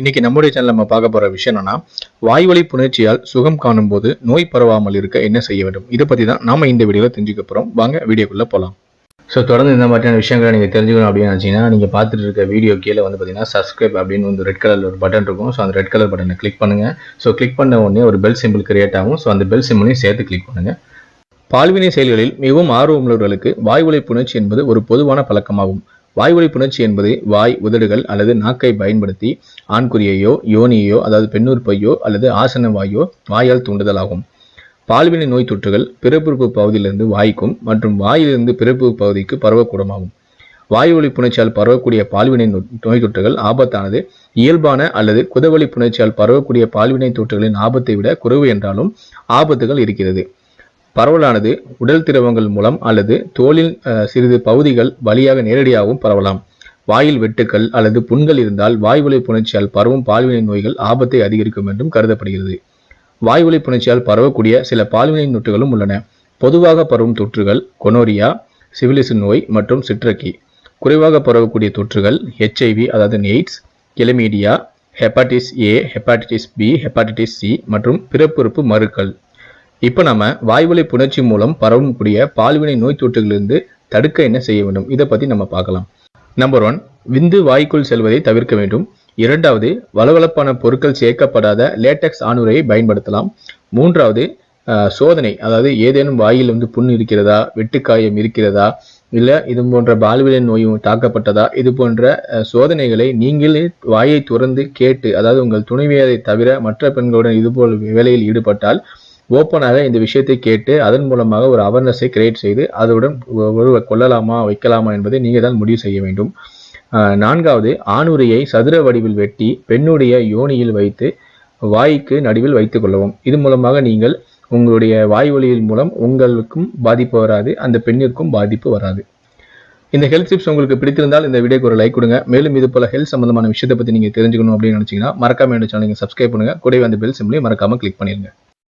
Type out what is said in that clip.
இன்னைக்கு நம்முடைய சேனல் நம்ம பார்க்க போற விஷயம் என்னன்னா வாய்வழி புணர்ச்சியால் சுகம் காணும் போது நோய் பரவாமல் இருக்க என்ன செய்ய வேண்டும்? இதை பத்தி தான் நாம இந்த வீடியோல தெரிஞ்சுக்க போறோம். வாங்க வீடியோக்குள்ள போலாம். ஸோ தொடர்ந்து இந்த மாதிரியான விஷயங்களை நீங்கள் தெரிஞ்சுக்கணும் அப்படின்னு நினச்சிங்கன்னா நீங்கள் பார்த்துட்டு இருக்க வீடியோ கீழே வந்து பார்த்தீங்கன்னா சப்ஸ்கிரைப் அப்படின்னு வந்து ரெட் கலர் ஒரு பட்டன் இருக்கும். ஸோ அந்த ரெட் கலர் பட்டனை கிளிக் பண்ணுங்கள் ஸோ கிளிக் பண்ண உடனே ஒரு பெல் சிம்பிள் கிரியேட் ஆகும். ஸோ அந்த பெல் சிம்பிளையும் சேர்த்து கிளிக் பண்ணுங்கள் பால்வினை செயல்களில் மிகவும் ஆர்வமுள்ளவர்களுக்கு வாய்வழி புணர்ச்சி என்பது ஒரு பொதுவான பழக்கமாகும். வாய்வழி புணர்ச்சி என்பது வாய் உதடுகள் அல்லது நாக்கை பயன்படுத்தி ஆண்குறியையோ யோனியையோ அதாவது பெண்ணுறுப்பையோ அல்லது ஆசன வாயோ வாயால் தூண்டுதல் ஆகும் பால்வினை நோய் தொற்றுகள் பிறப்புறுப்பு பகுதியிலிருந்து வாய்க்கும் மற்றும் வாயிலிருந்து பிறப்பு பகுதிக்கு பரவக்கூடமாகும். வாயுவழி புணர்ச்சியால் பரவக்கூடிய பால்வினை நோ- நோய் தொற்றுகள் ஆபத்தானது. இயல்பான அல்லது குதவழி புணர்ச்சியால் பரவக்கூடிய பால்வினை தொற்றுகளின் ஆபத்தை விட குறைவு என்றாலும் ஆபத்துகள் இருக்கிறது. பரவலானது உடல் திரவங்கள் மூலம் அல்லது தோலில் சிறிது பகுதிகள் வழியாக நேரடியாகவும் பரவலாம். வாயில் வெட்டுக்கள் அல்லது புண்கள் இருந்தால் வாய்வழி புணர்ச்சியால் பரவும் பால்வினை நோய்கள் ஆபத்தை அதிகரிக்கும் என்றும் கருதப்படுகிறது. வாய்வழி புணர்ச்சியால் பரவக்கூடிய சில பால்வினை நொட்டுகளும் உள்ளன. பொதுவாக பரவும் தொற்றுகள் கொனோரியா சிவிலிசு நோய் மற்றும் சிட்ரக்கி. குறைவாக பரவக்கூடிய தொற்றுகள் ஹெச்ஐவி அதாவது AIDS chlamydia hepatitis A hepatitis B hepatitis C மற்றும் பிறப்புறுப்பு மறுக்கள். இப்போ நம்ம வாய்வழி புணர்ச்சி மூலம் பரவக்கூடிய பால்வினை நோய் தொற்றுகளிலிருந்து தடுக்க என்ன செய்ய வேண்டும்? இதை பற்றி நம்ம பார்க்கலாம். நம்பர் ஒன் விந்து வாய்க்குள் செல்வதை தவிர்க்க வேண்டும். இரண்டாவது வளவளப்பான பொருட்கள் சேர்க்கப்படாத லேட்டக்ஸ் ஆணுரையை பயன்படுத்தலாம். மூன்றாவது சோதனை அதாவது ஏதேனும் வாயில் வந்து புண் இருக்கிறதா வெட்டுக்காயம் இருக்கிறதா இல்லை இது போன்ற பால்வினை நோயும் தாக்கப்பட்டதா இது போன்ற சோதனைகளை நீங்களே வாயை துறந்து கேட்டு அதாவது உங்கள் துணைவியரை தவிர மற்ற பெண்களுடன் இதுபோல் வேலையில் ஈடுபட்டால் ஓப்பனாக இந்த விஷயத்தை கேட்டு அதன் மூலமாக ஒரு அவேர்னஸை கிரியேட் செய்து அதனுடன் ஒருவர் கொள்ளலாமா வைக்கலாமா என்பதை நீங்கள் தான் முடிவு செய்ய வேண்டும். நான்காவது ஆணுரையை சதுர வடிவில் வெட்டி பெண்ணுடைய யோனியில் வைத்து வாய்க்கு நடுவில் வைத்துக் கொள்ளவும். இது மூலமாக நீங்கள் உங்களுடைய வாய் வழியின் மூலம் உங்களுக்கும் பாதிப்பு வராது அந்த பெண்ணிற்கும் பாதிப்பு வராது. இந்த ஹெல்த் டிப்ஸ் உங்களுக்கு பிடித்திருந்தால் இந்த வீடியோக்கு ஒரு லைக் கொடுங்க. மேலும் இது போல ஹெல்த் சம்பந்தமான விஷயத்தை பற்றி நீங்கள் தெரிஞ்சுக்கணும் அப்படின்னு நினச்சிங்கன்னா மறக்காம என்னோட சேனலை சப்ஸ்கிரைப் பண்ணுங்க. கூடவே அந்த பெல் சிம்லையும் மறக்காம கிளிக் பண்ணிடுங்க